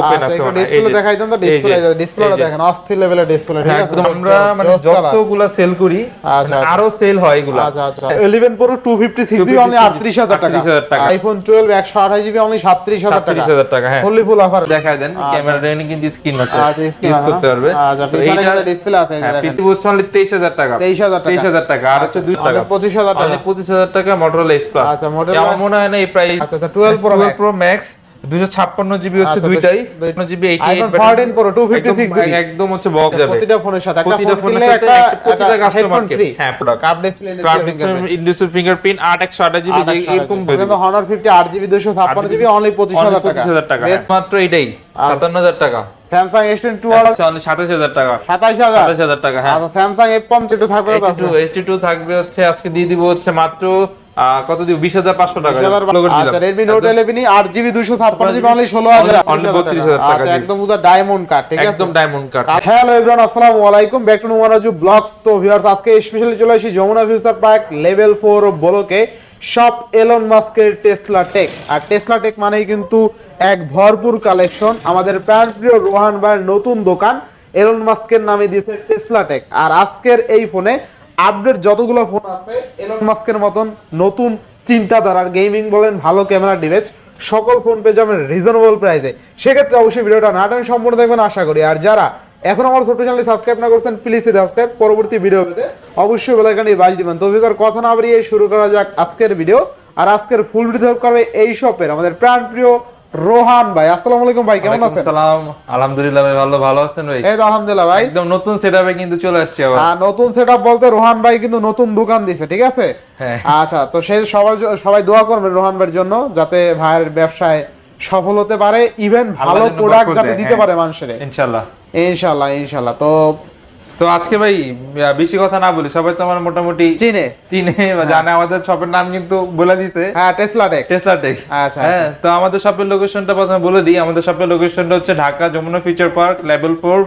Open আচ্ছা, আছে একটু ডিসপ্লে দেখাই দেন তো ডিসপ্লে ডিসপ্লেটা দেখেন অস্থির লেভেলের ডিসপ্লে ঠিক হ্যাঁ, আছে? আমরা মানে যতগুলা সেল করি আচ্ছা, মানে আচ্ছা। আরও সেল হয় এগুলা। আচ্ছা আচ্ছা। 11 প্রো 256 জিবি অনলি 38000 টাকা। 38,000 টাকা। আইফোন 12 128 জিবি অনলি 37000 টাকা। 37000 টাকা হ্যাঁ। ফুললি ফুল অফার দেখায় দেন ক্যামেরাটা এনে কিন্তু স্ক্রিন আছে। আচ্ছা স্ক্রিন ইউজ করতে পারবে। আচ্ছা তো পিছনে ডিসপ্লে আছে হ্যাঁ দেখেন। পিসি হচ্ছে অনলি 23000 টাকা। 23000 টাকা। 23000 টাকা আর হচ্ছে 2 টাকা। অনলি 25000 টাকা। 25000 টাকা Motorola S Plus আচ্ছা, Motorola- আমার মনে হয় না এই প্রাইস আচ্ছা আচ্ছা 12 প্রো 12 Pro Max 256 জিবি হচ্ছে আচ্ছা, দুইটাই। দুই- 2 জিবি 88 Pro 256 একদম- হচ্ছে বক্স যাবে। প্রতিটা ফোনের সাথে প্রতিটা ফোনের সাথে একটা একটা- প্রতিটা কাস্টমারকে হ্যাঁ product curve display card display Indian fingerprint 8 GB এরকম কিন্তু Honor 50 8 জিবি 256 জিবি অনলি 25000 টাকা। 25000 টাকা। Best হ্যাঁ, মাত্র এটাই 57000 টাকা। Samsung S22 আচ্ছা, অনলি 27000 টাকা। 27000 27000 টাকা হ্যাঁ। আচ্ছা Samsung F52 থাকবে তো আছে এইচটি টু থাকবে হচ্ছে আজকে দিয়ে দিব হচ্ছে মাত্র কত দিব? বিশ হাজার পাঁচশো টাকা। 20000 Logo করে আচ্ছা Redmi Note 11 8 GB 256 GB only 16000 Only 32,000 টাকা। আচ্ছা একদম পুরো ডায়মন্ড কার্ড ঠিক আছে? একদম ডায়মন্ড কার্ড হ্যালো এভরিওয়ান আসসালামু আলাইকুম। ব্যাক টু নুমারাজু ব্লগস তো ভিউয়ার্স আজকে স্পেশালি চলে আসি যমুনা ফিউচার পার্ক লেভেল 4 বলকে। সব এলন মাস্কের টেসলা টেক আর টেসলা টেক মানেই কিন্তু এক ভরপুর কালেকশন আমাদের প্রাণপ্রিয় রোহান ভাইয়ের নতুন দোকান। এলন মাস্কের নামে দিয়েছে টেসলা টেক আর আজকের এই ফোনে আপডেট যতগুলো ফোন আছে এলন মাস্কের মতন নতুন চিন্তাধারার গেমিং বলেন, ভালো ক্যামেরা ডিভাইস সকল ফোন পেয়ে যাবেন রিজনেবল প্রাইসে সেক্ষেত্রে অবশ্যই ভিডিওটা না টানে সম্পূর্ণ দেখবেন, আশা করি। আর যারা এখন আমার ছোট চ্যানেলটি সাবস্ক্রাইব না করছেন প্লিজ সাবস্ক্রাইব পরবর্তী ভিডিও পেতে অবশ্যই বেলাইকানি বাজ দিবেন। তো ভিতর কথা না বাড়িয়ে শুরু করা যাক আজকের ভিডিও আর আজকের ফুল ভিডিও করবে এই শপের আমাদের প্রাণপ্রিয় রোহান ভাই আসসালামু আলাইকুম ভাই কেমন আছেন? সালাম আলহামদুলিল্লাহ ভাই ভালো ভালো আছেন ভাই? এই তো আলহামদুলিল্লাহ ভাই। একদম নতুন সেটআপে কিন্তু চলে আসছি আবার। আর নতুন সেটআপ বলতে রোহান ভাই কিন্তু নতুন দোকান দিছে ঠিক আছে? হ্যাঁ। আচ্ছা তো সেই সবার সবাই দোয়া করবেন রোহান ভাইয়ের জন্য যাতে ভাইয়ের ব্যবসায় সফল হতে পারে ইভেন ভালো প্রোডাক্ট যাতে দিতে হ্যাঁ। পারে মানুষের। ইনশাআল্লাহ। ইনশাল্লাহ ইনশাল্লাহ তো তো আজকে ভাই বেশি কথা না বলি সবাই তো আমার মোটামুটি চিনে। চিনে বা জানে আমাদের শপের নাম কিন্তু বলে দিছে। হ্যাঁ টেসলা টেক টেসলা টেক আচ্ছা, হ্যাঁ তো আমাদের শপের লোকেশনটা প্রথমে বলে দিই। আমাদের শপের লোকেশনটা হচ্ছে Dhaka Jamuna future park level four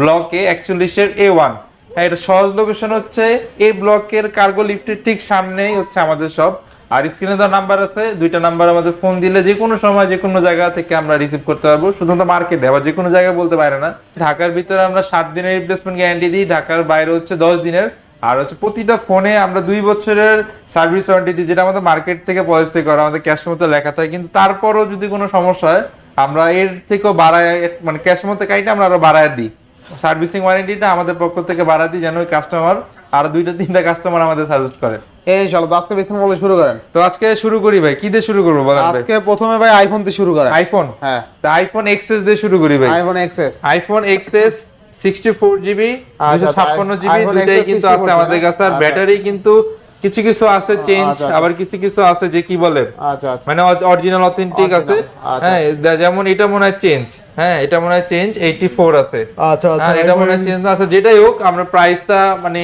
block A একচল্লিশের A one হ্যাঁ এটা সহজ লোকেশন হচ্ছে এই ব্লকের কার্গো লিফটের ঠিক সামনেই হচ্ছে আমাদের সব আর স্ক্রিনে দেওয়া নাম্বার আছে, দুইটা নাম্বার আমাদের ফোন দিলে যে কোনো সময় যে কোনো জায়গা থেকে আমরা রিসিভ করতে পারব। শুধুমাত্র মার্কেটে আবার যে কোনো জায়গায় বলতে পারে না। ঢাকার ভিতরে আমরা সাত দিনের রিপ্লেসমেন্ট গ্যারান্টি দিই, ঢাকার বাইরে হচ্ছে দশ দিনের। আর হচ্ছে প্রতিটা ফোনে আমরা দুই বছরের সার্ভিস ওয়ারেন্টি দিই, যেটা আমাদের মার্কেট থেকে পলিসি করা, আমাদের ক্যাশ মতো লেখা থাকে। কিন্তু তারপরও যদি কোনো সমস্যা হয়, আমরা এর থেকেও বাড়ায় মানে ক্যাশ মতো কাইটা আমরা আরও বাড়ায় দিই। সার্ভিসিং ওয়ারেন্টিটা আমাদের পক্ষ থেকে বাড়ায় দিই, যেন ওই কাস্টমার আর দুইটা, তিনটা কাস্টমার আমাদের সাজেস্ট করে। তো আজকে বলে শুরু করেন। তো আজকে শুরু করি ভাই কি দিয়ে শুরু করব বলেন আজকে প্রথমে ভাই আইফোন দিয়ে শুরু করেন। আইফোন হ্যাঁ। আইফোন এক্সএস দিয়ে শুরু করি ভাই। IPhone XS iPhone XS sixty four GB আচ্ছা, ছাপ্পান্ন জিবি iPhone কিন্তু আছে আমাদের কাছে। আর আচ্ছা। ব্যাটারি কিন্তু কিছু কিছু আছে চেঞ্জ আচ্ছা। আবার কিছু কিছু আছে যে কি বলে? আচ্ছা আচ্ছা। মানে অরিজিনাল অথেন্টিক আছে। আচ্ছা। হ্যাঁ যেমন এটা মনে হয় চেঞ্জ হ্যাঁ এটা মনে হয় চেঞ্জ এইটি ফোর আছে। আচ্ছা আর এটা মনে হয় চেঞ্জ আছে। যেটাই হোক আমরা প্রাইসটা মানে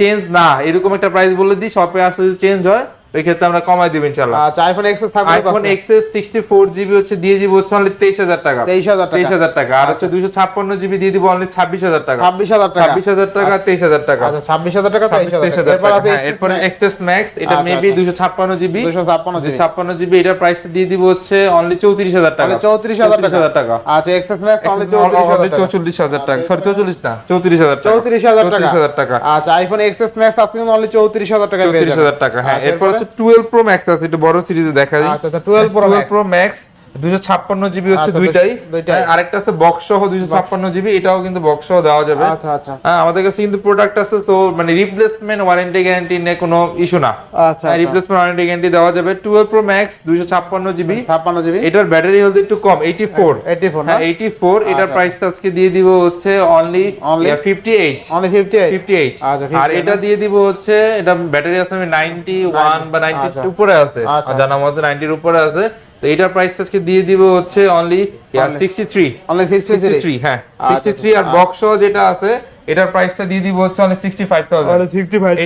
চেঞ্জ না এরকম একটা প্রাইস বলে দিই শপে আসলে চেঞ্জ হয়। ওই ক্ষেত্রে আমরা কমাই দিব ইনশাআল্লাহ আচ্ছা আইফোন এক্সএস থাকবে iPhone XS sixty four GB হচ্ছে দিয়ে দিব হচ্ছে অনলি তেইশ হাজার টাকা 23000 টাকা। তেইশ হাজার টাকা আর হচ্ছে দুইশো ছাপ্পান্ন জিবি দিয়ে দিব অনলি ছাব্বিশ হাজার টাকা 26000 টাকা ছাব্বিশ হাজার টাকা তেইশ হাজার টাকা আচ্ছা 26000 টাকা 23000 টাকা এরপর হ্যাঁ, এক্সেস ম্যাক্স এটা আচ্ছা, মেবি আচ্ছা। দুশো ছাপ্পান্ন জিবি 256 জিবি ছাপ্পান্ন জিবি এটার প্রাইসটা দিয়ে দিব হচ্ছে অনলি চৌত্রিশ হাজার টাকা তাহলে 34000 টাকা আচ্ছা এক্সএস ম্যাক্স অনলি 34000 টাকা সরি চৌচল্লিশ না চৌত্রিশ হাজার টাকা 34000 টাকা আচ্ছা আইফোন এক্সএস ম্যাক্স আজকে অনলি 34000 টাকা পেয়ে চৌত্রিশ যাবেন হাজার টাকা হ্যাঁ আচ্ছা, এরপর হচ্ছে টুয়েলভ প্রো ম্যাক্স আছে একটু বড় সিরিজে দেখা যায় আচ্ছা আচ্ছা 12 প্রো ম্যাক্স প্রো ম্যাক্স দুশো ছাপ্পান্ন জিবি হচ্ছে আচ্ছা, দুইটাই। হ্যাঁ, আরেকটা আছে বক্স সহ দুশো ছাপ্পান্ন জিবি এটাও কিন্তু বক্স সহ দেওয়া যাবে। আচ্ছা আচ্ছা। হ্যাঁ আমাদের কাছে কিন্তু প্রোডাক্ট আছে সো মানে রিপ্লেসমেন্ট ওয়ারেন্টি গ্যারান্টি নিয়ে কোনো ইস্যু না। আচ্ছা রিপ্লেসমেন্ট ওয়ারেন্টি গ্যারান্টি দেওয়া যাবে। টুয়েলভ প্রো ম্যাক্স দুশো ছাপ্পান্ন জিবি। 56 জিবি। এটার ব্যাটারি হেলথ একটু কম এইটি ফোর 84 না? হ্যাঁ এইটি ফোর এটার আচ্ছা। প্রাইসটা আজকে দিয়ে দিব হচ্ছে only Only? Fifty eight only 58 fifty eight আচ্ছা, 58 আর এটা দিয়ে দিব হচ্ছে এটা ব্যাটারি আছে নাইনটি ওয়ান বা নাইনটি আচ্ছা। উপরে আছে। আচ্ছা, আর জানার মধ্যে নাইনটির উপরে আছে। এটার প্রাইসটা আজকে দিয়ে দিব হচ্ছে only Only? Sixty three only 63 হ্যাঁ। আচ্ছা, সিক্সটি থ্রি আর আচ্ছা। বক্স যেটা আছে এটার প্রাইসটা দিয়ে দিব হচ্ছে only sixty five thousand 65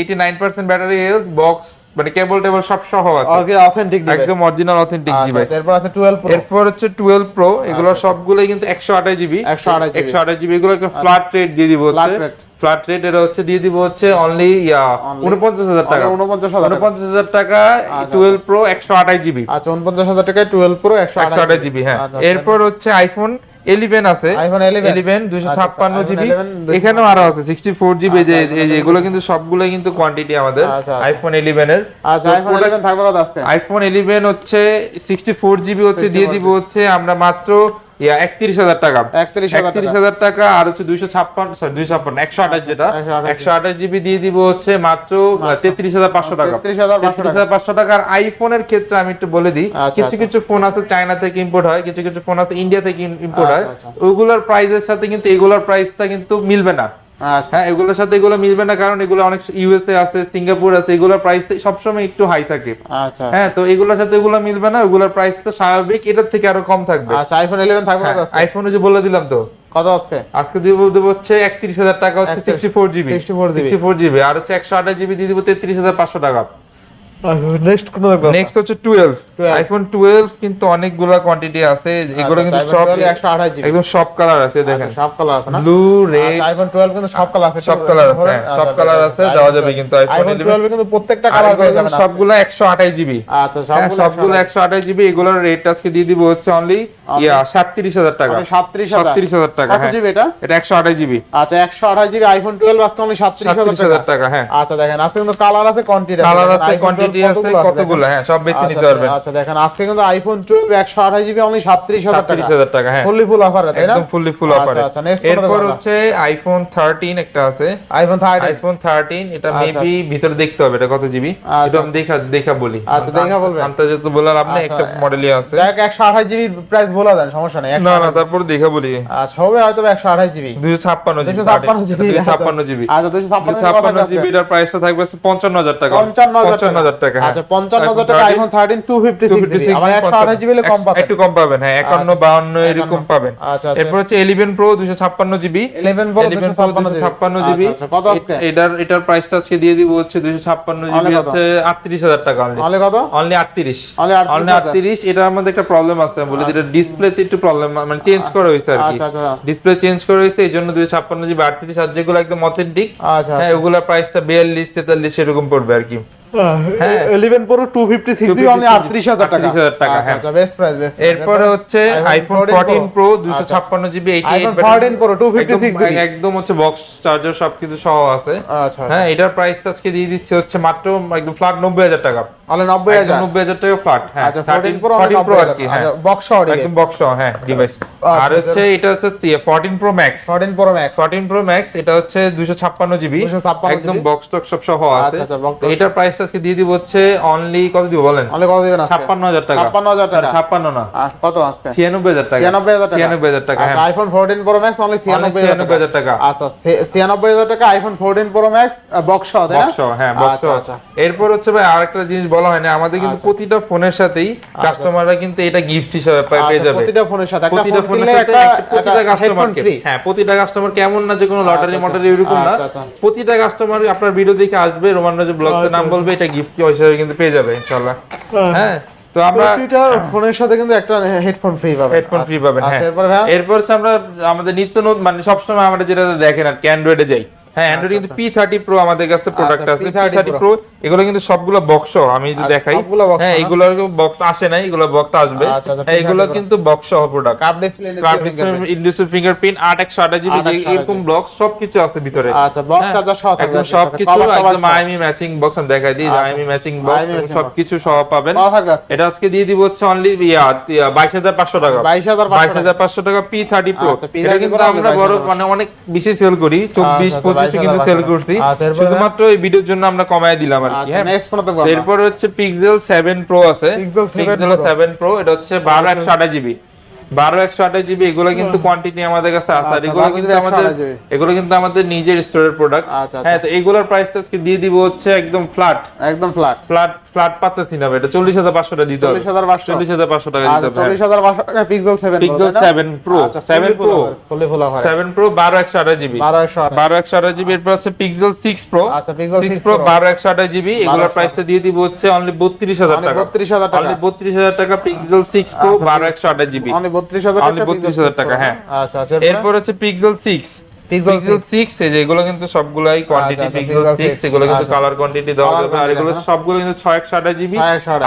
eighty nine percent battery health box মানে কেবল টেবল সব সহ আছে। ওকে অথেন্টিক ডিভাইস একদম অরিজিনাল অথেন্টিক ডিভাইস আচ্ছা এরপর আছে 12 প্রো এরপর হচ্ছে টুয়েলভ প্রো এগুলো সবগুলোই কিন্তু একশো আঠাশ জিবি 128 GB একশো আঠাশ জিবি এগুলো একটা ফ্ল্যাট রেট দিয়ে দিব হচ্ছে। ফ্ল্যাট রেট এটা হচ্ছে দিয়ে দিব হচ্ছে অনলি ইয়া Only- উনপঞ্চাশ হাজার টাকা। Only 49,000 টাকা। উনপঞ্চাশ হাজার টাকা আচ্ছা। টুয়েলভ প্রো একশো আঠাশ জিবি আচ্ছা উনপঞ্চাশ হাজার টাকায় টুয়েলভ প্রো একশো একশো আঠাশ জিবি হ্যাঁ। আচ্ছা, এরপর হচ্ছে আইফোন ইলেভেন আছে। iPhone 11 ইলেভেন দুইশো আচ্ছা, ছাপ্পান্ন iPhone জিবি এখানেও আরও আছে সিক্সটি ফোর জিবি যে আচ্ছা, এগুলো কিন্তু সবগুলো কিন্তু কোয়ান্টিটি আমাদের আচ্ছা, আচ্ছা। আইফোন ইলেভেন এর। আচ্ছা আইফোন product- ইলেভেন থাকবে কত আজকে? আইফোন ইলেভেন হচ্ছে সিক্সটি ফোর জিবি হচ্ছে দিয়ে দিব হচ্ছে আমরা মাত্র ইয়া টাকা। 31,000 টাকা। আর হচ্ছে দুইশো ছাপ্পান্ন সরি দুইশো ছাপ্পান্ন একশো আঠাশ যেটা। 128 জিবি দিয়ে দিব হচ্ছে মাত্র তেত্রিশ হাজার পাঁচশো টাকা। 33,500 পাঁচশো টাকা। আর আইফোনের ক্ষেত্রে আমি একটু বলে দিই আচ্ছা, কিছু আচ্ছা। কিছু ফোন আছে চায়না থেকে ইম্পোর্ট হয় কিছু কিছু ফোন আছে ইন্ডিয়া থেকে ইম্পোর্ট হয়। ওগুলোর প্রাইস এর সাথে কিন্তু এগুলোর প্রাইসটা কিন্তু মিলবে না। আচ্ছা হ্যাঁ এগুলোর সাথে এগুলো মিলবে না কারণ এগুলো অনেক ইউএসএ আছে সিঙ্গাপুর আছে এগুলোর প্রাইস সবসময় একটু হাই থাকে। আচ্ছা। হ্যাঁ তো এগুলোর সাথে এগুলো মিলবে না ওগুলোর প্রাইস তো স্বাভাবিক এটার থেকে আরও কম থাকবে। আচ্ছা আইফোন ইলেভেন থাকবে না আইফোন আইফোনে যে বলে দিলাম তো। কত আজকে? আজকে দিব দেব হচ্ছে একত্রিশ হাজার টাকা হচ্ছে 31 sixty four GB 64 GB sixty four GB আর হচ্ছে একশো আঠাশ জিবি দিয়ে দিব তেত্রিশ হাজার পাঁচশো টাকা। নেক্সট কোন নেক্সট হচ্ছে 12 আইফোন টুয়েলভ কিন্তু অনেকগুলো কোয়ান্টিটি আছে এগুলো আচ্ছা, কিন্তু সব একশো আঠাশ জিবি একদম সব কালার আছে দেখেন। সব কালার আছে না? ব্লু রেড আচ্ছা আইফোন টুয়েলভ কিন্তু সব কালার আছে। সব কালার আছে সব কালার আছে দেওয়া যাবে কিন্তু আইফোন আইফোন ইলেভেন টুয়েলভ কিন্তু প্রত্যেকটা কালার পেয়ে যাবেন আপনি। সবগুলো জিবি আচ্ছা সবগুলো সবগুলো একশো আঠাশ জিবি এগুলোর রেট আজকে দিয়ে দিব হচ্ছে অনলি ইয়া সাতত্রিশ হাজার টাকা। সাতত্রিশ হাজার। সাতত্রিশ হাজার টাকা কত হ্যাঁ। জিবি এটা? এটা একশো আঠাশ জিবি আচ্ছা জিবি আইফোন আজকে অনলি টাকা। হ্যাঁ। আচ্ছা দেখেন আজকে কিন্তু কালার আছে কোয়ান্টিটি কালার আছে কোয়ান্টিটি আছে কতগুলো? হ্যাঁ সব বেছে নিতে পারবেন। আচ্ছা দেখেন আজকে কিন্তু আইফোন টুয়েলভ একশো আঠাশ জিবি অনলি সাতত্রিশ হাজার টাকা। সাতত্রিশ হাজার টাকা হ্যাঁ। ফুললি ফুল অফার তাই না? একদম ফুললি ফুল আচ্ছা, আচ্ছা, next এরপর হচ্ছে আইফোন থার্টিন একটা আছে। আইফোন থার্টি আইফোন থার্টিন এটা আচ্ছা, মেবি ভিতরে দেখতে হবে এটা কত জিবি এটা আমি দেখা দেখা বলি। আচ্ছা, দেখা বলবেন। আন্তর্জাতিক বলার আপনি একটা মডেলই আছে। একশো আঠাশ জিবি প্রাইস বলে দেন সমস্যা নেই। না না তারপর দেখা বলি। আচ্ছা হবে হয়তো একশো আঠাশ জিবি দুইশো ছাপ্পান্ন জিবি দুশো ছাপ্পান্ন জিবি দুইশো ছাপ্পান্ন জিবি আচ্ছা দুশো ছাপ্পান্ন ছাপ্পান্ন প্রাইসটা থাকবে পঞ্চান্ন হাজার টাকা। পঞ্চান্ন পঞ্চান্ন হাজার টাকা হ্যাঁ। আচ্ছা পঞ্চান্ন হাজার টাকা iPhone thirteen two fifty 256 six আমার জিবি কম পাবেন। একটু কম পাবেন হ্যাঁ একান্ন আচ্ছা, বাউন্ন এরকম পাবেন। আচ্ছা এরপর হচ্ছে ইলেভেন প্রো দুশো ছাপ্পান্ন জিবি প্রো ছাপ্পান্ন ছাপ্পান্ন আচ্ছা, কত এটার এটার প্রাইসটা আজকে দিয়ে দিব হচ্ছে দুশো ছাপ্পান্ন জিবি হচ্ছে আটত্রিশ হাজার টাকা অনলি তাহলে কত? অনলি 38 অনলি আটত্রিশ এটার মধ্যে একটা প্রবলেম আছে আমি বলি এটা ডিসপ্লেতে একটু প্রবলেম মানে চেঞ্জ করা হয়েছে আর কি। আচ্ছা আচ্ছা। ডিসপ্লে চেঞ্জ করা হয়েছে এই জন্য দুশো ছাপ্পান্ন জিবি আটত্রিশ আর যেগুলো একদম অথেন্টিক আচ্ছা হ্যাঁ ওগুলোর প্রাইসটা এরকম পড়বে আর কি। হ্যাঁ। Eleven pro two fifty six 256 আটত্রিশ হাজার টাকা। 38,000 টাকা, আচ্ছা হ্যাঁ। আচ্ছা বেস্ট প্রাইস বেস্ট এরপরে হচ্ছে iPhone 14 pro 256 GB iPhone 14 Pro 256 GB একদম হচ্ছে বক্স চার্জার সবকিছু সহ আছে। আচ্ছা হ্যাঁ এটার প্রাইস আজকে দিয়ে দিচ্ছে হচ্ছে মাত্র একদম ফ্ল্যাট 90000 টাকা। নব্বই হাজার। 90000 টাকা ফ্ল্যাট হ্যাঁ আচ্ছা ফোরটিন প্রো 14 প্রো আর কি হ্যাঁ। বক্স একদম বক্স সহ হ্যাঁ ডিভাইস আর আচ্ছা, হচ্ছে এটা হচ্ছে 14 pro max fourteen pro max 14 pro max এটা হচ্ছে 256 জিবি 256 একদম বক্স টক সব সহ আছে। আচ্ছা, আচ্ছা, এটার প্রাইস আজকে দিয়ে দিব হচ্ছে অনলি কত দিব বলেন? অনলি কত দিবেন 56000 টাকা। 56,000 টাকা। 56 না। আচ্ছা, কত আজকে? 96000 টাকা। 96000 টাকা। 96000 টাকা হ্যাঁ। আইফোন 14 প্রো ম্যাক্স অনলি 96000 96000 টাকা। আচ্ছা 96000 টাকা আইফোন 14 প্রো ম্যাক্স বক্স সহ তাই না? বক্স হ্যাঁ বক্স আচ্ছা, আচ্ছা। এরপর হচ্ছে ভাই আরেকটা জিনিস বলা হয় না আমাদের কিন্তু আচ্ছা। প্রতিটা ফোনের সাথেই কাস্টমাররা কিন্তু এটা গিফট হিসেবে পেয়ে আচ্ছা, যাবে। প্রতিটা ফোনের সাথে। প্রতিটা ফোনের সাথে প্রতিটা কাস্টমারকে হ্যাঁ প্রতিটা কাস্টমার কেমন না যে কোনো লটারি আচ্ছা, মটারি এরকম না। আচ্ছা, আচ্ছা। প্রতিটা কাস্টমার আপনার ভিডিও দেখে আসবে। রোমান রাজু ব্লগস এর নাম বলবে এটা গিফট হিসেবে কিন্তু পেয়ে যাবে ইনশাআল্লাহ। হ্যাঁ। তো আমরা প্রতিটা ফোনের সাথে কিন্তু একটা হেডফোন ফ্রি পাবেন। হেডফোন ফ্রি পাবেন হ্যাঁ। আচ্ছা এরপর ভাই এরপর হচ্ছে আমরা আমাদের নিত্য নতুন মানে সবসময় আমরা যেটা দেখেন আর কি অ্যান্ড্রয়েডে যাই। হ্যাঁ অ্যান্ড্রয়েড কিন্তু পি থার্টি প্রো আমাদের কাছে প্রোডাক্ট আছে। P30 Pro। এগুলো কিন্তু সবগুলো বক্স আমি যদি আচ্ছা, দেখাই। হ্যাঁ বক্স আসে নাই এগুলো বক্স আসবে। আচ্ছা, আচ্ছা, হ্যাঁ, এগুলো কিন্তু বক্স সহ প্রোডাক্ট ডিসপ্লে ইন্ডিউসিভ ফিঙ্গারপ্রিন্ট জিবি এরকম ব্লক সবকিছু আছে ভিতরে। আচ্ছা বক্স হ্যাঁ, সহ একদম সবকিছু একদম। আইএমই ম্যাচিং বক্স আমি দেখাই দিই আচ্ছা। আইএমই ম্যাচিং বক্স সবকিছু সহ পাবেন। এটা আজকে দিয়ে দিব হচ্ছে অনলি বাইশ হাজার পাঁচশো টাকা। 22,500 বাইশ হাজার পাঁচশো টাকা পি থার্টি প্রো আচ্ছা, P30 এটা কিন্তু আমরা বড় মানে অনেক বেশি সেল করি চব্বিশ আচ্ছা, পঁচিশে কিন্তু সেল করছি। আচ্ছা, শুধুমাত্র এই ভিডিওর জন্য আমরা কমায় দিলাম আর কি আচ্ছা হ্যাঁ? এরপর হচ্ছে পিক্সেল সেভেন প্রো আছে। পিক্সেল 7 পিক্সেল সেভেন প্রো এটা হচ্ছে বারো একশো আঠাশ জিবি বারো একশো আঠাশ জিবি এগুলো কিন্তু কোয়ান্টিটি আমাদের কাছে আছে। আর আচ্ছা, এগুলো কিন্তু আমাদের এগুলো কিন্তু আমাদের নিজের স্টোরের প্রোডাক্ট আচ্ছা, হ্যাঁ তো এইগুলোর প্রাইস আজকে দিয়ে দিব হচ্ছে একদম ফ্ল্যাট একদম ফ্ল্যাট ফ্ল্যাট ফ্ল্যাট পাচ্ছি না এটা চল্লিশ হাজার পাঁচশো টাকা দিতে হবে। 40,500 চল্লিশ হাজার পাঁচশো টাকা দিতে আচ্ছা হবে চল্লিশ হাজার পাঁচশো টাকা pixel seven pixel seven pro seven pro ফুলে ফুল অফার সেভেন প্রো বারো একশো আঠাশ জিবি বারো একশো আঠাশ। জিবি এরপর হচ্ছে পিক্সেল সিক্স প্রো আচ্ছা, সিক্স প্রো বারো একশো আঠাশ জিবি এগুলোর 1200 প্রাইসটা দিয়ে দিব হচ্ছে অনলি বত্রিশ হাজার টাকা। 32,000 টাকা। বত্রিশ হাজার টাকা পিক্সেল সিক্স প্রো বারো একশো আঠাশ জিবি অনলি বত্রিশ হাজার 32,000 টাকা, হ্যাঁ। আচ্ছা আচ্ছা এরপর? হচ্ছে পিক্সেল সিক্স পিক্সেল 6 এই যে কিন্তু সবগুলাই কোয়ান্টিটি আচ্ছা, পিক্সেল 6 এগুলো কিন্তু আচ্ছা। কালার কোয়ান্টিটি দেওয়া যাবে। আর এগুলো সবগুলো কিন্তু 628 জিবি।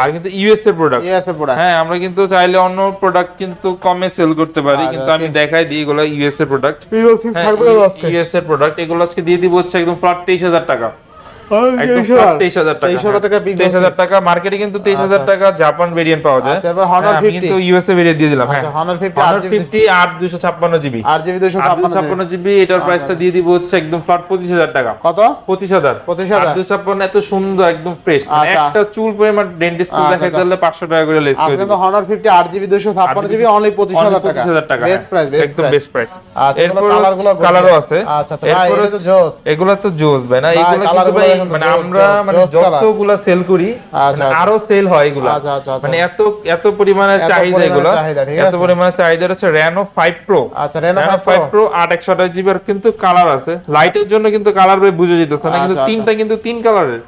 আর কিন্তু ইউএস প্রোডাক্ট ইউএসএ প্রোডাক্ট হ্যাঁ আমরা কিন্তু চাইলে অন্য প্রোডাক্ট কিন্তু কমে সেল করতে পারি আচ্ছা, কিন্তু আমি দেখাই দিই এগুলো ইউএস এর প্রোডাক্ট পিক্সেল 6 থাকবে না ইউএস এর প্রোডাক্ট এগুলো আজকে দিয়ে দিব হচ্ছে একদম ফ্ল্যাট 23000 টাকা। একদম 23000 flat 23000 টাকা 23000 টাকা Pixel 23000 টাকা মার্কেটে কিন্তু 23000। টাকা জাপান ভেরিয়েন্ট পাওয়া যায়। এবার Honor আমি কিন্তু ইউএসএ ভেরিয়েন্ট দিয়ে দিলাম Honor 50 Honor 8 50 8256 GB GB 256 256 GB এটার প্রাইসটা দিয়ে দিব হচ্ছে একদম ফ্ল্যাট 25000 টাকা। কত? 25000 25,000 256 এত সুন্দর একদম ফ্রেশ। একটা চুল পরিমাণ ডেন্টিস্ট আচ্ছা, দেখাইতে আচ্ছা। হলে 500 টাকা করে লেস করে Honor 50 8 জিবি 256 জিবি অনলি 25000 টাকা। 25000 টাকা। বেস্ট প্রাইস একদম বেস্ট প্রাইস আচ্ছা, এগুলো এরপর কালারও আছে। আচ্ছা, এটা তো জোস। এগুলো তো জোস ভাই না? এগুলো ভাই মানে আমরা মানে যতগুলা সেল করি আচ্ছা, মানে আচ্ছা। আরও সেল হয় এগুলা। আচ্ছা। মানে এত এত পরিমাণে চাহিদা এগুলো। এত পরিমাণে চাহিদা হচ্ছে Reno 5 Pro আচ্ছা, Reno 5 5 Pro 8 128 জিবি আর কিন্তু কালার আছে। লাইটের জন্য কিন্তু কালার ভাই বুঝে যেতেছে না কিন্তু তিনটা কিন্তু তিন কালারের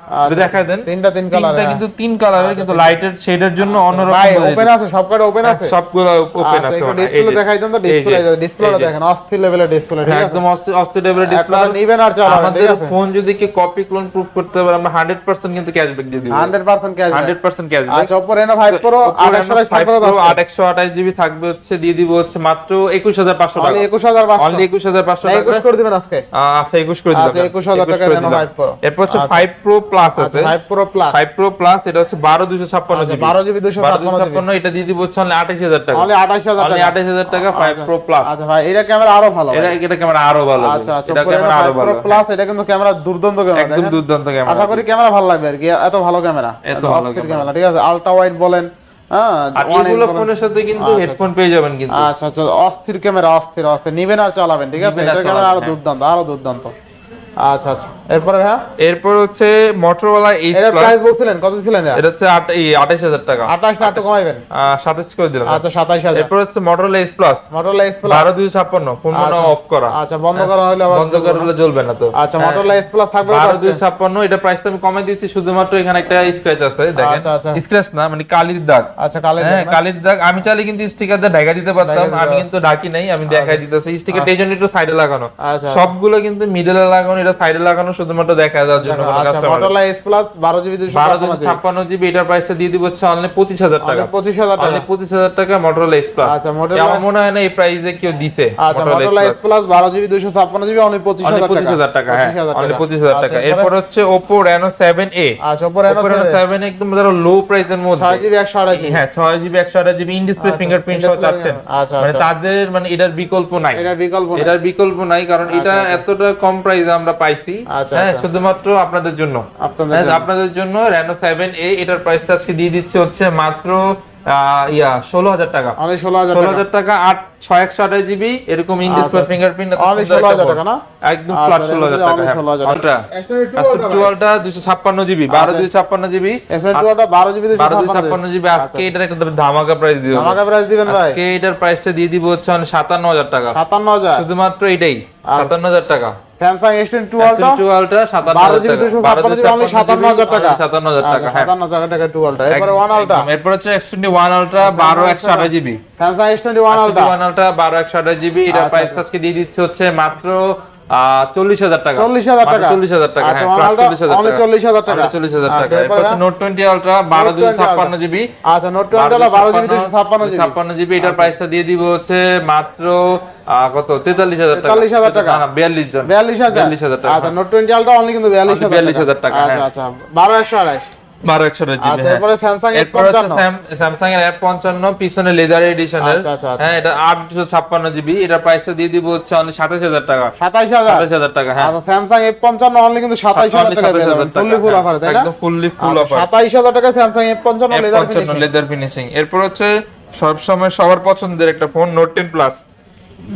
দেন। তিনটা তিন তিনটা হ্যাঁ। কিন্তু তিন কালারের কিন্তু লাইটের শেডের জন্য অন্যরকম ভাই ওপেন আছে সব কটা ওপেন আছে? সবগুলো ওপেন আছে ডিসপ্লে। দেখাই দেন তো ডিসপ্লে ডিসপ্লেটা দেখেন অস্থির লেভেলের ডিসপ্লে হ্যাঁ, একদম অস্থির লেভেলের ডিসপ্লে নিবেন আর চালাবেন, আমাদের? ফোন যদি কি কপি ক্লোন প্রুফ করতে পারে আমরা 100% কিন্তু ক্যাশব্যাক দিয়ে দিব। 100% ক্যাশ 100% ক্যাশব্যাক আচ্ছা Oppo Reno 5 Pro 828 টাকা করে দাও 828 জিবি থাকবে হচ্ছে দিয়ে দিব হচ্ছে মাত্র 21500 টাকা। অনলি 21500 অনলি 21500 না, টাকা। 21 করে দিবেন আজকে? আচ্ছা 21 করে দিলাম। আচ্ছা, 21,000 টাকা Reno দিলাম। 5 Pro এরপর হচ্ছে আচ্ছা। 5 Pro Plus আছে। আচ্ছা 5 Pro Plus 5 Pro Plus এটা হচ্ছে 12256 আচ্ছা জিবি 12 জিবি 256 জিবি এটা দিয়ে দিব হচ্ছে অনলি 28000 টাকা। অনলি 28000 অনলি টাকা। 28000 টাকা 5 আচ্ছা। Pro Plus আচ্ছা ভাই এটা ক্যামেরা আরও ভালো এটা এটা ক্যামেরা আরও ভালো। আচ্ছা আচ্ছা এটা ক্যামেরা আরও ভালো। Plus এটা কিন্তু ক্যামেরা দুর্দান্ত ক্যামেরা একদম। দুর্দান্ত ক্যামেরা আশা করি ক্যামেরা ভালো লাগবে আর কি এত ভালো ক্যামেরা এত ভালো ক্যামেরা। ঠিক আছে আলট্রা ওয়াইড বলেন হ্যাঁ। ফোনের সাথে কিন্তু আচ্ছা, হেডফোন পেয়ে যাবেন কিন্তু আচ্ছা আচ্ছা অস্থির ক্যামেরা অস্থির অস্থির নিবেন আর চালাবেন ঠিক আছে ক্যামেরা আরও হ্যাঁ। দুর্দান্ত আরও দুর্দান্ত আচ্ছা আচ্ছা। এরপরে হ্যাঁ এরপর হচ্ছে মোটরোলা এইচ প্লাস প্রাইস বলছিলেন কত ছিলেন এটা? হচ্ছে আট- এই 28000 টাকা। 28 না একটু কমাইবেন। সাতাশ করে দিলাম। আচ্ছা 27000 এরপর হচ্ছে Motorola H plus Motorola S plus বারো দুই ছাপ্পান্ন ফোন মনে আচ্ছা। অফ করা। আচ্ছা বন্ধ করা হলে আবার বন্ধ করে হলে না তো। আচ্ছা মোটরোলা এস প্লাস থাকবে বারো কত? দুই ছাপ্পান্ন এটা প্রাইসটা আমি কমে দিচ্ছি শুধুমাত্র এখানে একটা স্ক্র্যাচ আছে দেখেন। আচ্ছা, আচ্ছা। স্ক্র্যাচ না মানে কালির দাগ। আচ্ছা কালে হ্যাঁ কালির দাগ। আমি চাইলে কিন্তু স্টিকার দিয়ে ঢাকা দিতে পারতাম আমি কিন্তু ঢাকি নাই আমি দেখাই দিতেছি। স্টিকার এই জন্য একটু সাইডে লাগানো। আচ্ছা। সবগুলো কিন্তু মিডলে লাগানো এটা সাইডে লাগানো শুধুমাত্র দেখা দেওয়ার জন্য কোনো আচ্ছা customer Motorola S plus 12 GB 256 বারো দুশো ছাপ্পান্ন জিবি। এটার প্রাইসটা দিয়ে দিব হচ্ছে অনলি পঁচিশ হাজার টাকা। অনলি 25000 টাকা। পঁচিশ হাজার টাকা মোটরোলা এক্স প্লাস আচ্ছা, Motorola- আমার মনে হয় না এই প্রাইসে কেউ দিছে আচ্ছা Motorola S plus 12 GB 256 GB only 25000 only পঁচিশ হাজার টাকা হ্যাঁ অনলি পঁচিশ হাজার আচ্ছা, টাকা। এরপর হচ্ছে ওপো রেনো সেভেন এ আচ্ছা ওপো রেনো সেভেন একদম ধরো লো প্রাইসের মধ্যে। 6 জিবি 128 জিবি। হ্যাঁ ছয় জিবি একশো আঠাশ জিবি ইন ডিসপ্লে আচ্ছা, ফিঙ্গারপ্রিন্ট সহ চাচ্ছেন। আচ্ছা, মানে আচ্ছা। তাদের মানে এটার বিকল্প নাই। এটার বিকল্প এটার বিকল্প নাই কারণ এটা আচ্ছা, এতটা কম প্রাইসে আমরা পাইছি। আচ্ছা, হ্যাঁ আচ্ছা। শুধুমাত্র আপনাদের জন্য। আপনাদের হ্যাঁ, জন্য। রেনো সেভেন এ এটার প্রাইসটা আজকে দিয়ে দিচ্ছে হচ্ছে মাত্র ইয়া ষোলো হাজার টাকা। ষোলো হাজার টাকা। আট ছয় একশো আঠাশ জিবি এরকম ইন আচ্ছা। ফিঙ্গারপ্রিন্ট Only 16,000 টাকা না? একদম ফ্ল্যাট ষোলো হাজার টাকা only 16,000 ultra Extended two Ultra ভাই। টুয়েলভটা দুশো ছাপ্পান্ন জিবি বারো। ছাপ্পান্ন জিবি। এসএস টুটা 12 জিবি বারো দুই 256 ছাপ্পান্ন জিবি। আজকে এটার একটা ধামাকা প্রাইস দিব। আমাকে প্রাইস দিবেন ভাই। আজকে এটার প্রাইসটা দিয়ে দিব হচ্ছে সাতান্ন হাজার টাকা। 57000 শুধুমাত্র এটাই। সাতান্ন হাজার টাকা। Samsung S22 Ultra? টুয়েলভটা সাতান্ন হাজার জিবি টাকা। 256 জিবি 57000 টাকা সাতান্ন হাজার টাকা। হ্যাঁ 57000 টাকা 2 Ultra এরপরে 1 Ultra এরপর হচ্ছে এক্স টোয়েন্টি ওয়ান আলট্রা বারো একশো আঠাশ জিবি। স্যামসাং S21 আলটা ওয়ান আলট্রা বারো একশো আঠাশ জিবি। এটার আচ্ছা, প্রাইস আচ্ছা। আজকে দিয়ে দিচ্ছে হচ্ছে মাত্র চল্লিশ হাজার টাকা। 40000 টাকা? চল্লিশ হাজার টাকা আচ্ছা 1 Ultra চল্লিশ হাজার টাকা। চল্লিশ হাজার টাকা। আচ্ছা, এরপর এরপরে হচ্ছে নোট টোয়েন্টি আলট্রা বারো দুই ছাপ্পান্ন জিবি। আচ্ছা নোট 20 Ultra 12 জিবি 256 জিবি। ছাপ্পান্ন জিবি এটার প্রাইসটা দিয়ে দিব হচ্ছে মাত্র কত? তেতাল্লিশ হাজার টাকা। 43,000 টাকা। না, না, বিয়াল্লিশ জন। 42000 বিয়াল্লিশ হাজার টাকা। আচ্ছা নোট 20 Ultra অনলি কিন্তু 42000 42,000 টাকা, আচ্ছা। আচ্ছা বারো একশো জিবি আচ্ছা হ্যাঁ। এরপরে স্যামসাং এরপর হচ্ছে S55 স্যামসাং এর এফ পঞ্চান্ন পিছনে লেজার এডিশনের আচ্ছা, আচ্ছা। হ্যাঁ এটা জিবি এটা প্রাইসটা দিয়ে দিব হচ্ছে অনলি সাতাশ হাজার টাকা। 27000 সাতাশ হাজার টাকা হ্যাঁ। আচ্ছা স্যামসাং F55 অনলি কিন্তু 27000 টাকা ফুললি ফুল অফার তাই না? একদম ফুললি ফুল অফার 27000 টাকা স্যামসাং F55 লেদার পঞ্চান্ন লেদার ফিনিশিং এরপর হচ্ছে সব সময় সবার পছন্দের একটা phone note ten plus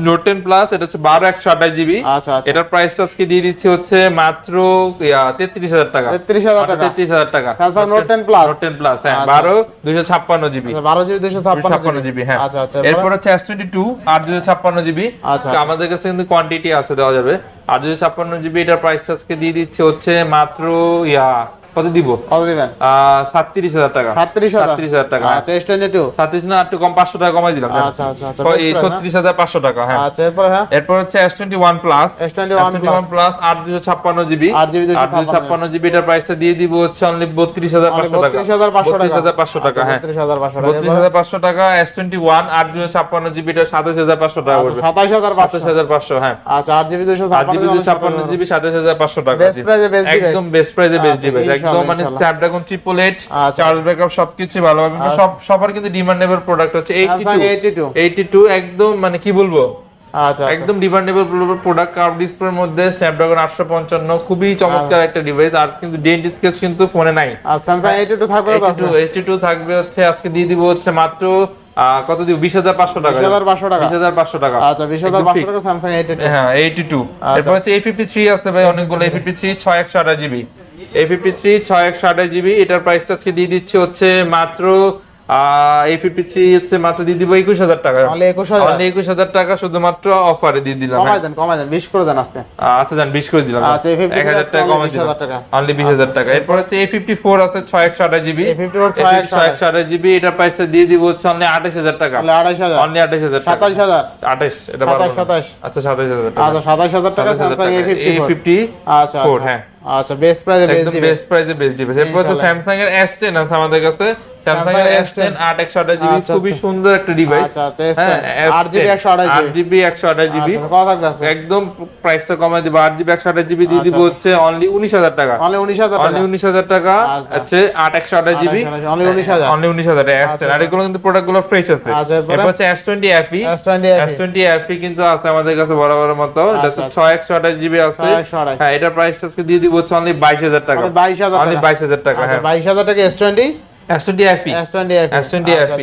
note ten plus এটা হচ্ছে বারো একশো আঠাশ জিবি। আচ্ছা আচ্ছা। এটার প্রাইস আজকে দিয়ে দিচ্ছে হচ্ছে মাত্র তেত্রিশ হাজার টাকা। 33000 টাকা। তেত্রিশ হাজার টাকা। 10 Plus। নোট টেন প্লাস হ্যাঁ আচ্ছা। বারো দুইশো ছাপ্পান্ন জিবি। 12 জিবি 256 ছাপ্পান্ন জিবি। হ্যাঁ। আচ্ছা আচ্ছা এরপর হচ্ছে এস টোয়েন্টি টু আট দুশো ছাপ্পান্ন জিবি। আচ্ছা, আমাদের কাছে কিন্তু কোয়ান্টিটি আছে দেওয়া যাবে। আট দুশো ছাপ্পান্ন জিবি এটার প্রাইস আজকে দিয়ে দিচ্ছে হচ্ছে মাত্র ইয়া কত দিব? কত দিবেন? সাতত্রিশ হাজার টাকা। সাতত্রিশ সাতত্রিশ হাজার টাকা। আচ্ছা এস টোয়েন্টি সাতত্রিশ না একটু কম পাঁচশো টাকা কমাই দিলাম। আচ্ছা আচ্ছা আচ্ছা এই ছত্রিশ হাজার পাঁচশো টাকা হ্যাঁ। আচ্ছা এরপরে হ্যাঁ। এরপর হচ্ছে S twenty one plus S21 Plus। Plus আট দুশো ছাপ্পান্ন জিবি। 8GB আট দুশো ছাপ্পান্ন জিবি এটার প্রাইসটা দিয়ে দিব হচ্ছে অনলি বত্রিশ হাজার পাঁচশো টাকা। বত্রিশ হাজার পাঁচশো টাকা। হাজার পাঁচশো টাকা হ্যাঁ। বত্রিশ হাজার পাঁচশো টাকা। বত্রিশ হাজার পাঁচশো টাকা এস টোয়েন্টি ওয়ান আট দুশো ছাপ্পান্ন জিবি এটা সাতাশ হাজার পাঁচশো টাকা পড়বে। সাতাশ হাজার সাতাশ হাজার পাঁচশো হ্যাঁ। আচ্ছা আট জিবি দুশো আট জিবি দুশো ছাপ্পান্ন জিবি সাতাশ হাজার পাঁচশো টাকা। একদম বেস্ট প্রাইসে বেস্ট আচ্ছা, ইনশাআল্লাহ, একদম মানে স্ন্যাপড্রাগন ট্রিপল এইট আচ্ছা। চার্জ ব্যাকআপ সবকিছু ভালো হবে। মানে সব সবার কিন্তু ডিমান্ডেবল প্রোডাক্ট হচ্ছে eighty Samsung eighty two eighty two একদম মানে কি বলব? আচ্ছা আচ্ছা। একদম ডিমান্ডেবল প্রোডাক্ট কার্ভ ডিসপ্লের মধ্যে স্ন্যাপড্রাগন আটশো পঞ্চান্ন খুবই চমৎকার একটা ডিভাইস আর কিন্তু ডেন্ট স্কেচ কিন্তু ফোনে নাই। আর স্যামসাং এইটি টু থাকবে তো আছে এইটি টু থাকবে হচ্ছে আজকে দিয়ে দিব হচ্ছে মাত্র কত দিব? বিশ হাজার পাঁচশো টাকা। বিশ হাজার পাঁচশো টাকা। বিশ হাজার পাঁচশো টাকা। আচ্ছা বিশ হাজার পাঁচশো। টাকা স্যামসাং এইটি হ্যাঁ এইটি টু আচ্ছা। এরপর হচ্ছে এ ফিফটি থ্রি আছে ভাই অনেকগুলো এ ফিফটি থ্রি ছয় একশো আঠাশ জিবি এ থ্রি ছয় একশো আঠাশ জিবি এটার প্রাইসটা আজকে দিয়ে দিচ্ছে হচ্ছে মাত্র এ ফিফটি থ্রি হচ্ছে মাত্র দিয়ে দিব একুশ হাজার টাকা। একুশ হাজার। অনলি টাকা শুধুমাত্র অফারে দিয়ে দিলাম। কমাই দেন কমাই দেন বিশ করে দেন আজকে। আচ্ছা যান বিশ করে দিলাম। আচ্ছা, A54 এক হাজার টাকা only কমে 20,000 দিলাম অনলি বিশ হাজার টাকা। এরপর হচ্ছে এ ফিফটি ফোর আছে ছয় একশো আঠাশ। জিবি ছয় একশো আঠাশ জিবি এটার প্রাইস দিয়ে দিব হচ্ছে অনলি আঠাশ হাজার টাকা। অনলি আঠাশ হাজার। টাকা। সাতাইশ হাজার। আঠাশ এটা সাতাশ। সাতাশ। আচ্ছা সাতাশ হাজার টাকা। আচ্ছা হাজার টাকা এ ফিফটি আচ্ছা ফোর আচ্ছা হ্যাঁ। আচ্ছা বেস্ট প্রাইসে বেস্ট বেস্ট প্রাইসে বেস্ট ডিভাইস এরপর হচ্ছে স্যামসাং এর S10 আছে আমাদের কাছে। স্যামসাং এর S10 8 খুবই সুন্দর একটা ডিভাইস আচ্ছা আচ্ছা 8GB হ্যাঁ, 128GB একদম প্রাইসটা কমায় দিব 8GB 128GB দিয়ে দিব হচ্ছে অনলি 19000 টাকা। অনলি 19000 টাকা? অনলি 19000 টাকা আছে 8 128GB অনলি 19000 অনলি 19000 টাকা S10 আর এগুলো কিন্তু প্রোডাক্টগুলো ফ্রেশ আছে। S20 FE S20 FE কিন্তু আছে আমাদের কাছে বড় বড় মতো। এটা হচ্ছে 6 128GB আছে। হ্যাঁ এটা প্রাইস আজকে দিয়ে দিব হচ্ছে অনলি 22000 টাকা। 22000 টাকা। অনলি 22000 টাকা হ্যাঁ। 22000 টাকা S20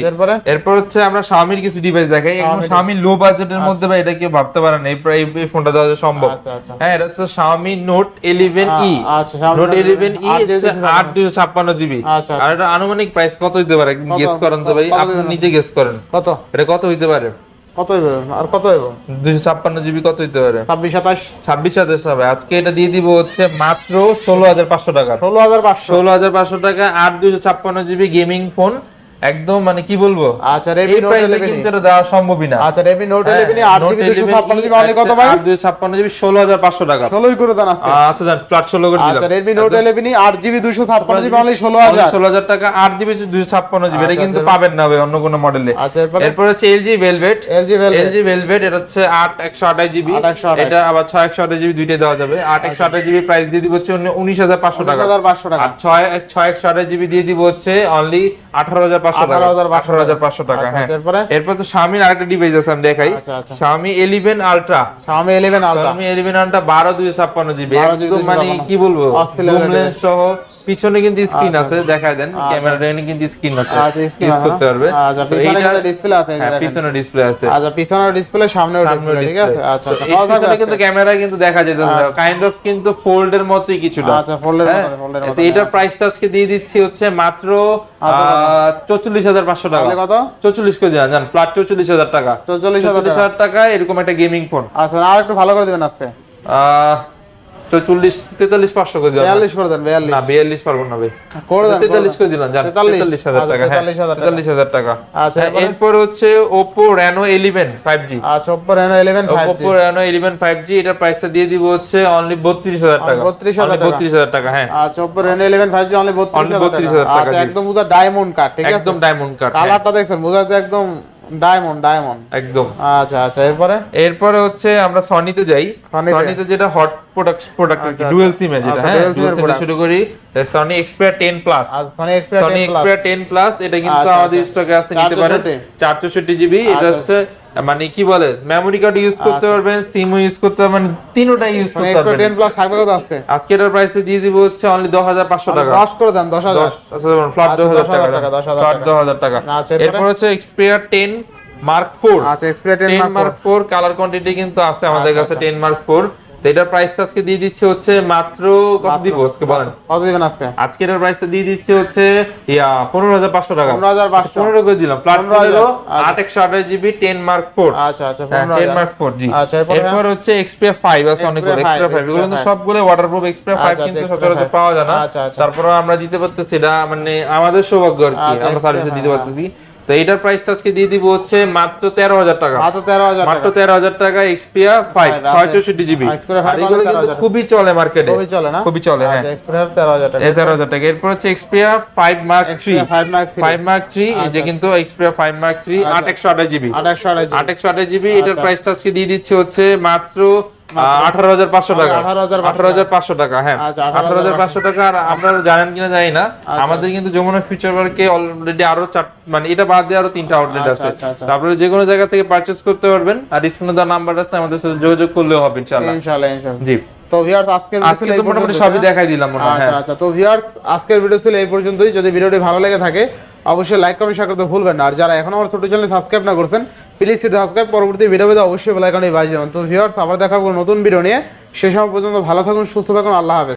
এরপরে এরপর হচ্ছে আমরা Xiaomi-র কিছু ডিভাইস দেখাই। Xiaomi লো বাজেটের মধ্যে ভাই এটা কেউ ভাবতে পারে না। এই প্রায় ফোনটা দেওয়া সম্ভব। আচ্ছা আচ্ছা। হ্যাঁ এটা হচ্ছে স্বামী note 11e E note Note 11 E 11e হচ্ছে 8256 জিবি আচ্ছা, আর এটা আনুমানিক প্রাইস কত হইতে পারে? গেস্ট গেস করেন তো ভাই। আপনি নিজে গেস করেন। কত? এটা কত হইতে পারে? কত হইবে? আর কত হইব? 256 জিবি কত হইতে পারে? ছাব্বিশ সাতাশ? ছাব্বিশ সাতাশ হবে। আজকে এটা দিয়ে দিব হচ্ছে মাত্র ষোলো হাজার পাঁচশো টাকা। ষোলো হাজার পাঁচশো। ষোলো হাজার পাঁচশো টাকা আট দুইশো ছাপ্পান্ন জিবি গেমিং ফোন। একদম মানে কি বলব? আচ্ছা রেডমি নোট কিন্তু এটা দেওয়া সম্ভবই না। আচ্ছা রেডমি নোট হ্যাঁ, অনলি কত ভাই? টাকা। করে দেন আজকে। আচ্ছা ফ্ল্যাট করে দিলাম। আচ্ছা রেডমি নোট অনলি টাকা এটা আচ্ছা, কিন্তু আচ্ছা। পাবেন না ভাই অন্য কোনো মডেলে আচ্ছা এরপরে? হচ্ছে LG velvet LG velvet LG velvet এটা হচ্ছে আট একশো আঠাশ জিবি। এটা আবার ছয় একশো আঠাশ জিবি দুইটাই দেওয়া যাবে। আট একশো আঠাশ জিবি প্রাইস দিয়ে দিব হচ্ছে উনিশ হাজার পাঁচশো টাকা। হাজার পাঁচশো টাকা। আর ছয় ছয় একশো আঠাশ জিবি দিয়ে দিব হচ্ছে অনলি আঠারো হাজার পাঁচশো টাকা। আঠারো হাজার পাঁচশো টাকা হ্যাঁ। এরপর? তো স্বামীর আরেকটা ডিভাইস আছে আমি দেখাই। আচ্ছা আচ্ছা। স্বামী এলিভেন আলট্রা স্বামী 11 Ultra স্বামী এলিভেন আলট্রা বারো দুই ছাপ্পান্ন জিবি মানে কি বলব? সহ পিছনে কিন্তু স্ক্রিন আচ্ছা, আছে দেখায় দেন আচ্ছা। ক্যামেরা এনে কিন্তু স্ক্রিন আছে। আচ্ছা স্ক্রিন করতে পারবে। আচ্ছা পিছনে কিন্তু ডিসপ্লে আছে হ্যাঁ পিছনে ডিসপ্লে আছে। আচ্ছা পিছনের ডিসপ্লে সামনেও সামনে ডিসপ্লে ঠিক আছে? আচ্ছা আচ্ছা পিছনে কিন্তু ক্যামেরা কিন্তু দেখা যেতেছে কাইন্ড অফ কিন্তু ফোল্ড এর মতোই কিছুটা আচ্ছা ফোল্ডের? মতো ফোল্ডের মতো এটার প্রাইসটা আজকে দিয়ে দিচ্ছি হচ্ছে মাত্র আচ্ছা, চৌচল্লিশ হাজার পাঁচশো টাকা। তাহলে কত? চৌচল্লিশ করে দেন জান প্লাট চৌচল্লিশ হাজার টাকা। চল্লিশ হাজার চল্লিশ টাকা হাজার টাকা এরকম একটা গেমিং ফোন আচ্ছা আর একটু ভালো করে দিবেন আজকে। তেতাল্লিশ পাঁচশো করে দিলাম। বিয়াল্লিশ করে দেন বিয়াল্লিশ। না বিয়াল্লিশ পারব না ভাই। করে দেন তেতাল্লিশ করে দিলাম জান 43 তেতাল্লিশ হাজার আচ্ছা, টাকা হ্যাঁ 43,000 টাকা। আচ্ছা, হ্যাঁ, এরপর হচ্ছে রেনো ইলেভেন ফাইভ জি আচ্ছা প্রাইসটা দিয়ে দিব হচ্ছে অনলি বত্রিশ হাজার টাকা। 32,000 টাকা। বত্রিশ হাজার টাকা হ্যাঁ। আচ্ছা Reno eleven five G only হাজার 32,000 টাকা। আচ্ছা একদম বুঝা ডায়মন্ড কাট ঠিক আছে? একদম ডায়মন্ড কাট কালারটা দেখছেন বুঝা যাচ্ছে একদম ডায়মন্ড ডায়মন্ড। একদম। আচ্ছা আচ্ছা এরপরে? এরপরে হচ্ছে আমরা সনিতে যাই। সনিতে। যেটা hot product product dual SIM যেটা আচ্ছা, হ্যাঁ? এর শুরু করি Sony Xperia 10 plus Sony Xperia Sony 10 plus এক্সপিয়ার 10 plus এটা কিন্তু আচ্ছা, আমাদের আচ্ছা। স্টকে আছে নিতে পারেন 464 464 জিবি এটা। হচ্ছে মানে কি বলে মেমোরি কার্ড ইউজ করতে আচ্ছা। পারবেন সিমও ইউজ করতে পারবেন তিনটা ইউজ করতে এক্সপিরিয়া পারবেন 10 প্লাস থাকবে কত আজকে আজকে এটার প্রাইসে দিয়ে দিব হচ্ছে অনলি 10500 টাকা 10 করে দেন 10000 দশ আচ্ছা ফ্ল্যাট আচ্ছা, 10000 টাকা 10,000 টাকা, 10,000 টাকা। 10000 আচ্ছা, এরপরে? হচ্ছে এক্সপিয়ার 10 মার্ক 4 আচ্ছা Xperia 10 10 mark mark 4 colour quantity কিন্তু আছে আমাদের আচ্ছা, কাছে আচ্ছা। 10 মার্ক 4 তো এটার প্রাইসটা আজকে দিয়ে দিচ্ছে হচ্ছে মাত্র কত দিব আজকে বলেন? কত দিবেন আজকে? আজকে এটার প্রাইসটা দিয়ে দিচ্ছে হচ্ছে ইয়া পনেরো হাজার পাঁচশো টাকা। 15,500 পনেরো করে দিলাম। প্লাট 15,000 পনেরো আচ্ছা। আট একশো আঠাশ জিবি টেন মার্ক ফোর আচ্ছা আচ্ছা হ্যাঁ, পনেরো 10 মার্ক 4 জি। আচ্ছা, এরপর হচ্ছে Xperia 5 আছে অনেকগুলো Xperia Xperia 5 5, এগুলো কিন্তু সবগুলো ওয়াটারপ্রুফ Xperia 5 আচ্ছা, কিন্তু আচ্ছা, সচরাচর পাওয়া যায় না। আচ্ছা, আচ্ছা। তারপরে আমরা দিতে পারতেছি এটা মানে আমাদের সৌভাগ্য আর কি। আচ্ছা, আমরা সার্ভিসে দিতে পারতেছি। তো এটার প্রাইসটা আজকে দিয়ে দিব হচ্ছে মাত্র 13000 টাকা। মাত্র তেরো হাজার মাত্র টাকা। 13000 টাকা Xperia 5 আছে। 664 জিবি Xperia 5 এগুলো কিন্তু 13,000 খুবই চলে মার্কেটে খুবই চলে না? খুবই চলে হ্যাঁ। আচ্ছা এক্সপ্রেস তেরো হাজার টাকা। 13000 টাকা। এরপর হচ্ছে Xperia 5 mark 3 Xperia 5 Mark 3 5 Mark 3 এই যে আচ্ছা, কিন্তু Xperia 5 Mark 3 আচ্ছা। 8128 জিবি আঠাশশো আঠাশ আট একশো আঠাশ জিবি এটার প্রাইস প্রাইসটা আজকে দিয়ে দিচ্ছে হচ্ছে মাত্র আঠারো হাজার পাঁচশো টাকা। আঠারো হাজার পাঁচশো টাকা। হ্যাঁ। আচ্ছা, আঠারো হাজার পাঁচশো টাকা। আর আপনারা জানেন কিনা জানি না। আমাদের কিন্তু যমুনা ফিউচার পার্কে অলরেডি আরও চার মানে এটা বাদ দিয়ে আরও তিনটা আউটলেট আচ্ছা, আছে। আচ্ছা, আচ্ছা। যে কোনো জায়গা থেকে পারচেজ করতে পারবেন। আর স্ক্রিনে দেওয়া নাম্বার আছে আমাদের সাথে যোগাযোগ করলেও হবে ইনশাআল্লাহ। ইনশাআল্লাহ ইনশাআল্লাহ। জি। তো ভিউয়ার্স আজকের আজকে তো মোটামুটি সবই? দেখাই দিলাম মনে হয় আচ্ছা হ্যাঁ। আচ্ছা। তো ভিউয়ার্স আজকের ভিডিও ছিল এই পর্যন্তই। যদি ভিডিওটি ভালো লেগে থাকে অবশ্যই লাইক কমেন্ট শেয়ার করতে ভুলবেন না। আর যারা এখন আমার ছোট চ্যানেল সাবস্ক্রাইব না করছেন প্লিজ সেটা সাবস্ক্রাইব পরবর্তী ভিডিও অবশ্যই বেল আইকনে বাজিয়ে দেবেন। তো ভিউয়ার্স আবার দেখা নতুন ভিডিও নিয়ে। সেসব সময় পর্যন্ত ভালো থাকুন, সুস্থ থাকুন, আল্লাহ হাফেজ।